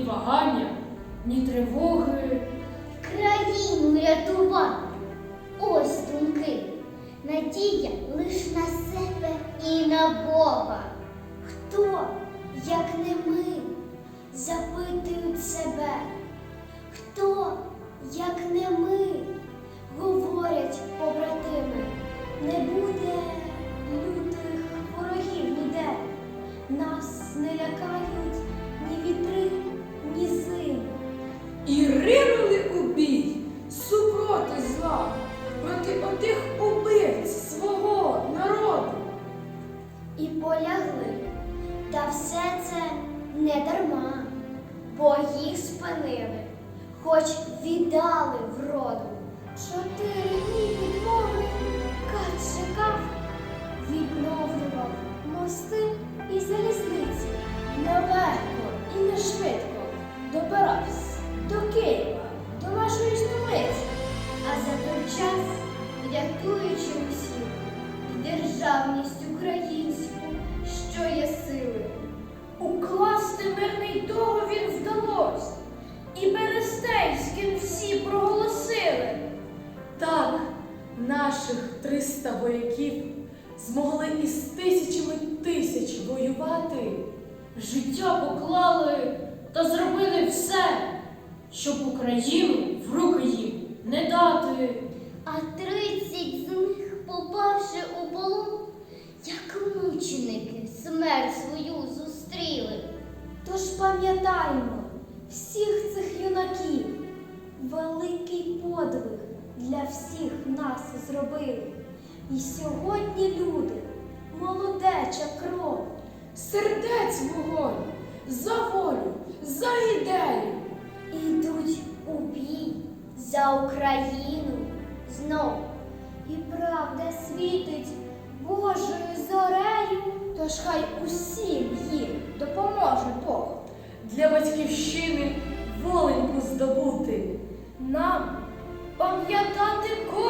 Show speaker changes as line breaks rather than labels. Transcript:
ні вагання, ні тривоги.
Країну рятувати. Ось думки. Надія лиш на себе і на Бога. Хто, як не ми, запитують себе? Хто, як не ми, говорять побратими, все це не дарма, бо їх спинили, хоч віддали вроду. Чотири дні відмови Кат чекав, відновлював мости і залізниці.
Нелегко і не швидко добирався до Києва, до нашої столиці.
А за той час, рятуючи
наших 300 вояків змогли із тисячами тисяч воювати.
Життя поклали та зробили все, щоб Україну в руки їм не дати.
Всіх нас зробили. І сьогодні люди, молодеча кров,
Сердець вогонь за волю, за ідею.
ідуть у бій за Україну знов. І правда світить Божою зорею, тож хай усім їм допоможе Бог.
Для батьківщини воленьку здобути.
Нам пам'ятати кожного із них.
І